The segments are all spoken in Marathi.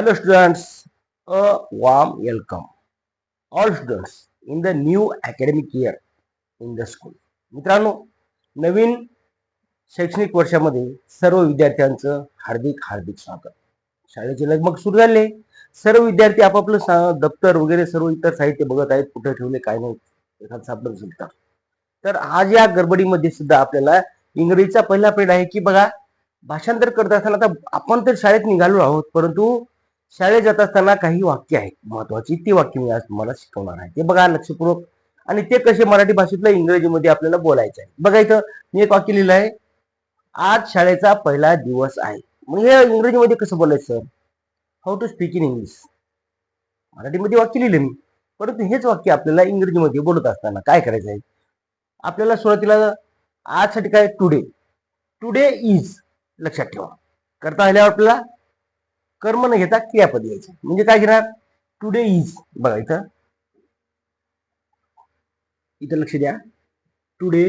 Hello students, a warm welcome. All students in the new academic year in the school. मित्रांनो नवीन शैक्षणिक वर्षामध्ये सर्व विद्यार्थ्यांचं हार्दिक हार्दिक स्वागत शाळेचे लगमग सुरू झाले सर्व विद्यार्थी आपापलं दप्तर वगैरे सर्व इतर साहित्य बघत आहेत कुठे ठेवले काय नाही एखादं सापडत असेल तर तर आज या गडबडीमध्ये सुद्धा आपल्याला इंग्रजीचा पहिला पेड आहे की बघा भाषांतर करत असताना आता आपण तर शाळेत निघालो आहोत परंतु शाळेत जात असताना काही वाक्य आहेत. महत्वाची ती वाक्य मी आज तुम्हाला शिकवणार आहे. ते बघा लक्षपूर्वक. आणि ते कसे मराठी भाषेतलं इंग्रजीमध्ये आपल्याला बोलायचं आहे. बघा इथं मी एक वाक्य लिहिलं आहे. आज शाळेचा पहिला दिवस आहे. मग हे इंग्रजीमध्ये कसं बोलायचं? Sir how to speak in English मराठीमध्ये वाक्य लिहिलं मी. परंतु हेच वाक्य आपल्याला इंग्रजीमध्ये बोलत असताना काय करायचं आहे? आपल्याला सुरुवातीला आजसाठी काय? टुडे टुडे इज लक्षात ठेवा. करता आल्यावर आपल्याला कर्म न घेता क्रियापद यायचं. म्हणजे काय घेणार? टुडे इज बघा इथं. इथं लक्ष द्या. टुडे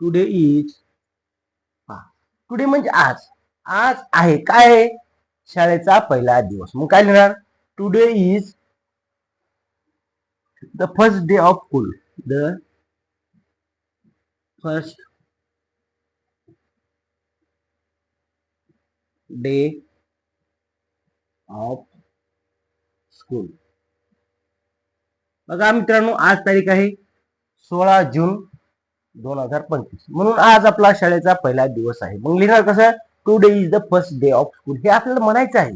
टुडे इज टुडे म्हणजे आज. आज आहे. काय आहे? शाळेचा पहिला दिवस. मग काय लिहिणार? Today is the first day of school the first day of school बघा मित्रांनो आज तारीख आहे सोळा जून दोन हजार पंचवीस. म्हणून आज आपला शाळेचा पहिला दिवस आहे. मग लिहिणार कसं? Today is the first day of school हे आपल्याला म्हणायचं आहे.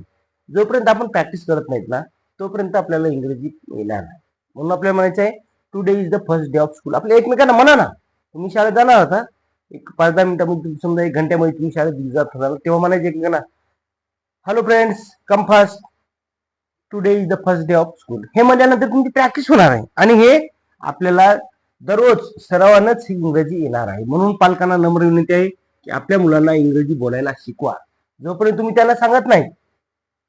जोपर्यंत आपण प्रॅक्टिस करत नाहीत ना तोपर्यंत आपल्याला इंग्रजी येणार नाही. म्हणून आपल्याला म्हणायचं आहे today is the first day of school आपल्या एकमेकांना म्हणा ना. तुम्ही शाळेत जाणार होता. एक पाच दहा मिनिटामध्ये तुम्ही समजा एक घंट्यामध्ये तुम्ही शाळेत जात होता. तेव्हा म्हणायचे एकमेकांना hello friends come first today is the first day of school हे म्हणल्यानंतर तुमची प्रॅक्टिस होणार आहे. आणि हे आपल्याला दररोज सरावानच ही इंग्रजी येणार आहे. म्हणून पालकांना नम्र विनंती आहे की आपल्या मुलांना इंग्रजी बोलायला शिकवा. जोपर्यंत तुम्ही त्यांना सांगत नाही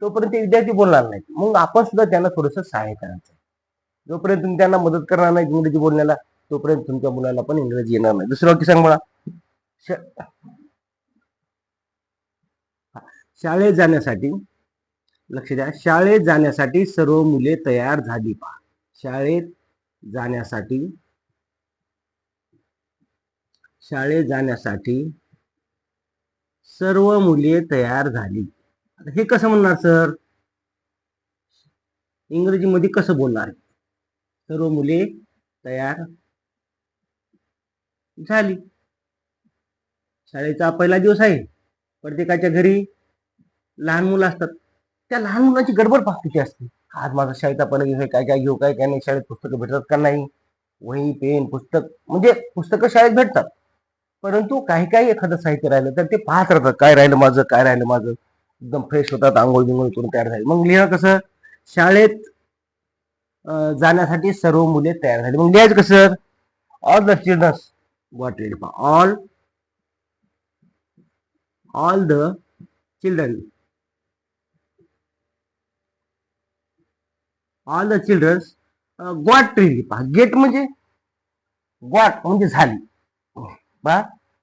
तोपर्यंत विद्यार्थी बोलणार नाहीत. मग आपण सुद्धा त्यांना थोडंसं सहाय्य करायचं. जोपर्यंत तुम्ही त्यांना मदत करणार नाही इंग्रजी बोलण्याला तोपर्यंत तुमच्या मुलाला पण इंग्रजी येणार नाही. दुसरं वाक्य सांग मला. श- शाळेत जाण्यासाठी लक्ष द्या शाळेत जाण्यासाठी सर्व मुले तयार झाली पहा. शाळेत जाण्यासाठी शाळेत जाण्यासाठी सर्व मुले तयार झाली. हे कसं म्हणणार सर? इंग्रजीमध्ये कसं बोलणार? सर्व मुले तयार झाली. शाळेचा पहिला दिवस आहे. प्रत्येकाच्या घरी लहान मुलं असतात. त्या लहान मुलांची गडबड पाहत किती असते. आज माझा शाळेचा पण काय काय घेऊ काय काय नाही शाळेत पुस्तकं भेटतात का नाही? वही पेन पुस्तक म्हणजे पुस्तकं शाळेत भेटतात. परंतु काही काही एखादं साहित्य राहिलं तर ते पाहत राहतात. काय राहिलं माझं काय राहिलं माझं? एकदम फ्रेश होतात आंघोळ बिंगोळ करून तयार झाले. मग लिहा कसं? शाळेत जाण्यासाठी सर्व मुले तयार झाली. मग लिहायचं कसं? All the childrens what all all the children all the childrens got ready पहा गेट म्हणजे गॉट म्हणजे झाली. पहा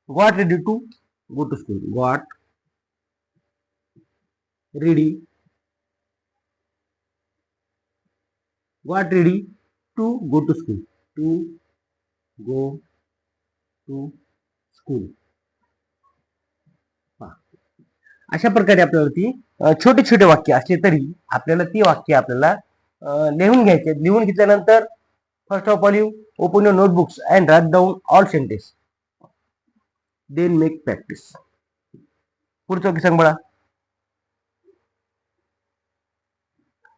got ready to go to school got ready got ready to go to school to go to school अशा प्रकारे आपल्याला ती छोटे छोटे वाक्य असले तरी आपल्याला ती वाक्य आपल्याला लिहून घ्यायचे. लिहून घेतल्यानंतर first of all you open your notebooks and write down all sentence then make practice पुढचं वाक्य सांग बळा.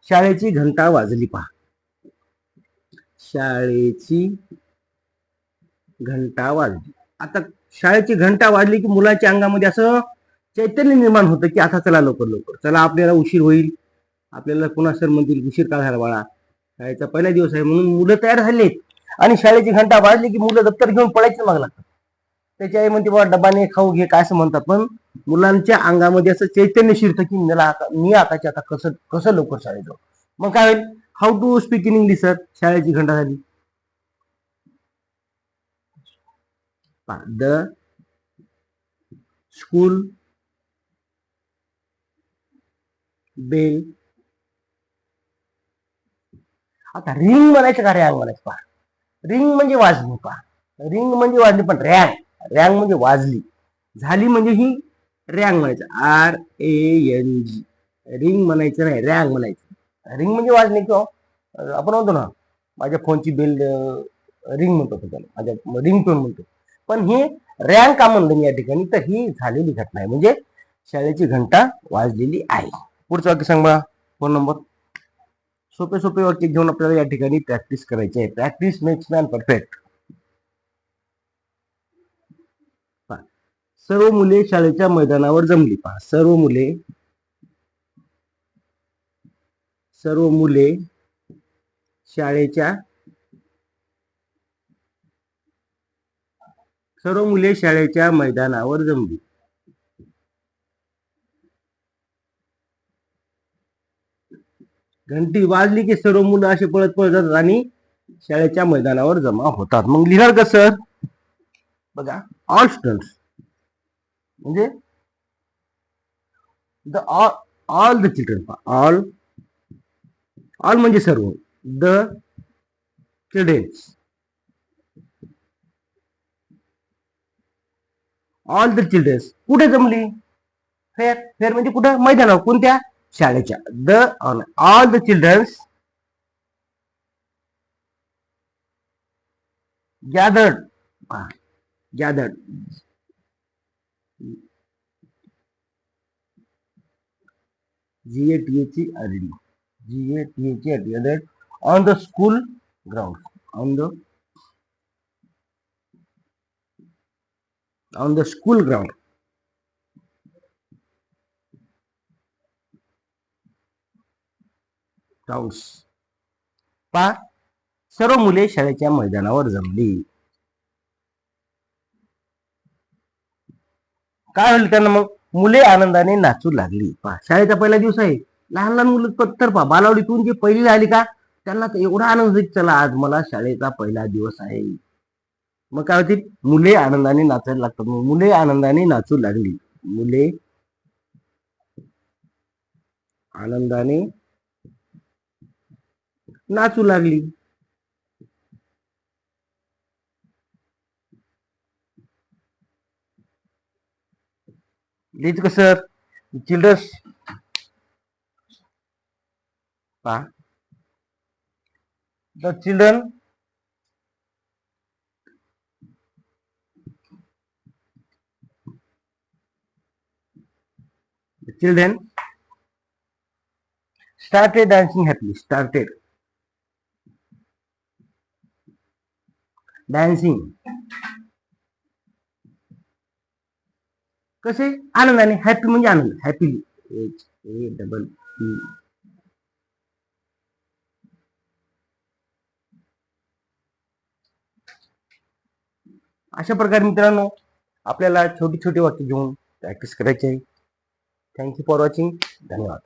शाळेची घंटा वाजली पहा. शाळेची घंटा वाजली. आता शाळेची घंटा वाजली की मुलाच्या अंगामध्ये असं चैतन्य निर्माण होतं की आता चला लवकर लवकर. चला आपल्याला उशीर होईल. आपल्याला पुन्हा सर म्हणतील उशीर का झाला बाळा? शाळेचा पहिला दिवस आहे म्हणून मुलं तयार झालेत. आणि शाळेची घंटा वाजली की मुलं दप्तर घेऊन पळायचं माग लागतात. त्याची आई म्हणते बाबा डबाने खाऊ घे काय असं म्हणतात. पण मुलांच्या अंगामध्ये असं चैतन्य शिरतं की मला मी आताच्या आता कसं कसं लवकर शाळेत जाऊ? मग काय होईल? How to speak in English sir शाळेची घंटा झाली. द स्कूल बेल आता रिंग म्हणायचं का रँग म्हणायचं पहा. रिंग म्हणजे वाजली पहा. रिंग म्हणजे वाजली पण रँग रँग म्हणजे वाजली. झाली म्हणजे ही रँग म्हणायचं. R A N G ring म्हणायचं नाही रँग म्हणायचं. रिंग म्हणजे वाजली किंवा आपण म्हणतो ना माझ्या फोनची बेल रिंग म्हणतो त्याला. माझ्या रिंग टोन म्हणतो. पण हे रँग का म्हणलं मी या ठिकाणी? तर ही झालेली घटना आहे. म्हणजे शाळेची घंटा वाजलेली आहे. पुढचं वाक्य सांग बघा फोन नंबर? सोपे सोपे वाक्य घेऊन आपल्याला या ठिकाणी प्रॅक्टिस करायची आहे. प्रॅक्टिस मेक्स मॅन परफेक्ट सर्व मुले शाळेच्या मैदानावर जमली. पहा. सर्व मुले सर्व मुले शाळेच्या सर्व मुले शाळेच्या मैदानावर जमली. घंटी वाजली की सर्व मुलं असे पळत पळत जातात आणि शाळेच्या मैदानावर जमा होतात. मग लिहिणार का सर? बघा ऑल स्टुडंट म्हणजे the all the children all all म्हणजे सर्व. The childrens all the childrens कुठे जमली? फेर फेर म्हणजे कुठं? मैदानावर. कोणत्या? Shalaja. The on all the childrens gathered uh, gathered. G A T H E R D. G A T H E R D. Gathered on the school ground. On the on the school ground. Grounds. पा सर्व मुले शाळेच्या मैदानावर जमली. काय होईल त्यांना मग? मुले आनंदाने नाचू लागली. पा शाळेचा पहिला दिवस आहे. लहान लहान मुलं पत्तर पा बालावडीतून जे पहिली आली का त्यांना तर एवढा आनंद चला आज मला शाळेचा पहिला दिवस आहे. मग काय होतील? मुले आनंदाने नाचायला लागतात. मग मुले आनंदाने नाचू लागली. मुले आनंदाने नाचू लागली लिहित कसं चिल्ड्रन्स पहा the children the children started dancing happily started Dancing कसे? आनंदाने. हॅपी म्हणजे आनंद. Happily H A double P अशा प्रकारे मित्रांनो आपल्याला छोटी छोटी वाक्य घेऊन प्रॅक्टिस करायची आहे. थँक्यू फॉर वॉचिंग धन्यवाद.